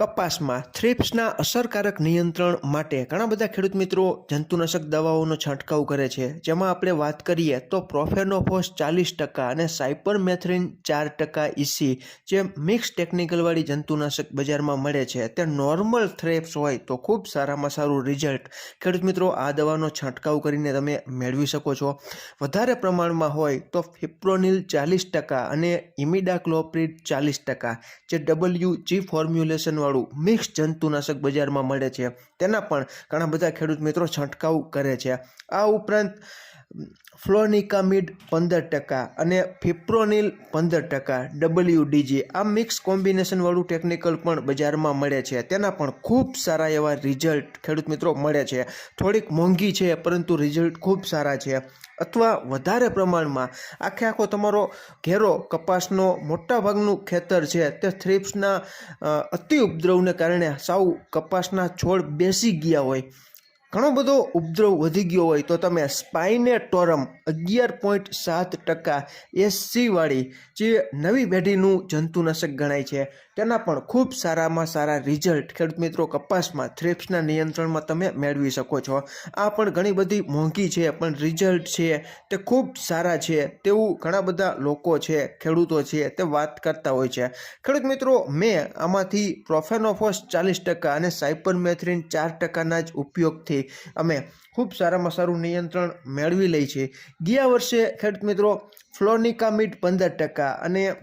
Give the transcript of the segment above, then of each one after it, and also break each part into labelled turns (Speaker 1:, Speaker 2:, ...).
Speaker 1: કપાસમાં થ્રિપ્સના અસરકારક નિયંત્રણ માટે ઘણા બધા ખેડૂત મિત્રો જંતુનાશક દવાઓનો છંટકાવ કરે છે. જેમાં આપણે વાત કરીએ તો પ્રોફેનોફોસ ચાલીસ ટકા અને સાયપરમેથ્રિન ચાર ટકા ઇસી, જે મિક્સ ટેકનિકલવાળી જંતુનાશક બજારમાં મળે છે. તે નોર્મલ થ્રેપ્સ હોય તો ખૂબ સારામાં સારું રિઝલ્ટ. ખેડૂત મિત્રો, આ દવાનો છંટકાવ કરીને તમે મેળવી શકો છો. વધારે પ્રમાણમાં હોય તો ફિપ્રોનિલ ચાલીસ ટકા અને ઇમિડાક્લોપ્રિડ ચાલીસ ટકા, જે ડબલ્યુ જી ફોર્મ્યુલેશન વાળું મિક્સ જંતુનાશક બજારમાં મળે છે. તેના પણ ઘણા બધા ખેડૂત મિત્રો છંટકાવ કરે છે. આ ઉપરાંત ફ્લોનિકામિડ પંદર ટકા અને ફિપ્રોનિલ પંદર ટકા ડબલ્યુ ડીજી આ મિક્સ કોમ્બિનેશનવાળું ટેકનિકલ પણ બજારમાં મળે છે. તેના પણ ખૂબ સારા એવા રિઝલ્ટ ખેડૂત મિત્રો મળે છે. થોડીક મોંઘી છે, પરંતુ રિઝલ્ટ ખૂબ સારા છે. અથવા વધારે પ્રમાણમાં આખે આખો તમારો ઘેરો કપાસનો મોટા ભાગનું ખેતર છે, તે થ્રિપ્સના અતિ ઉપદ્રવને કારણે સાવ કપાસના છોડ બેસી ગયા હોય. ઘણો બધો ઉપદ્રવ વધી ગયો હોય તો તમે સ્પાઇનેટોરમ અગિયાર પોઈન્ટ સાત ટકા એસસીવાળી જે નવી પેઢીનું જંતુનાશક ગણાય છે, તેના પણ ખૂબ સારામાં સારા રિઝલ્ટ ખેડૂત મિત્રો, કપાસમાં થ્રેપ્સના નિયંત્રણમાં તમે મેળવી શકો છો. આ પણ ઘણી બધી મોંઘી છે, પણ રિઝલ્ટ છે, તે ખૂબ સારા છે, તેવું ઘણા બધા લોકો છે, ખેડૂતો છે, તે વાત કરતા હોય છે. ખેડૂત મિત્રો, મેં આમાંથી પ્રોફેનોફોસ ચાલીસ ટકા અને સાયપરમેથ્રિન ચાર ટકાના જ ઉપયોગથી અમે ખૂબ સારામાં સારું નિયંત્રણ મેળવી લઈ છે. ગયા વર્ષે ખેડૂત મિત્રો ફ્લોનિકામિડ પંદર ટકા અને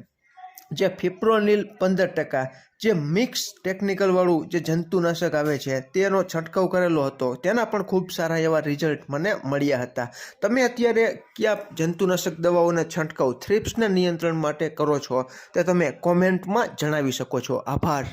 Speaker 1: જે ફિપ્રોનિલ પંદર ટકા, જે મિક્સ ટેકનિકલવાળું જે જંતુનાશક આવે છે, તેનો છંટકાવ કરેલો હતો. તેના પણ ખૂબ સારા એવા રિઝલ્ટ મને મળ્યા હતા. તમે અત્યારે કયા જંતુનાશક દવાઓના છંટકાવ, થ્રિપ્સના નિયંત્રણ માટે કરો છો, તે તમે કોમેન્ટમાં જણાવી શકો છો. આભાર.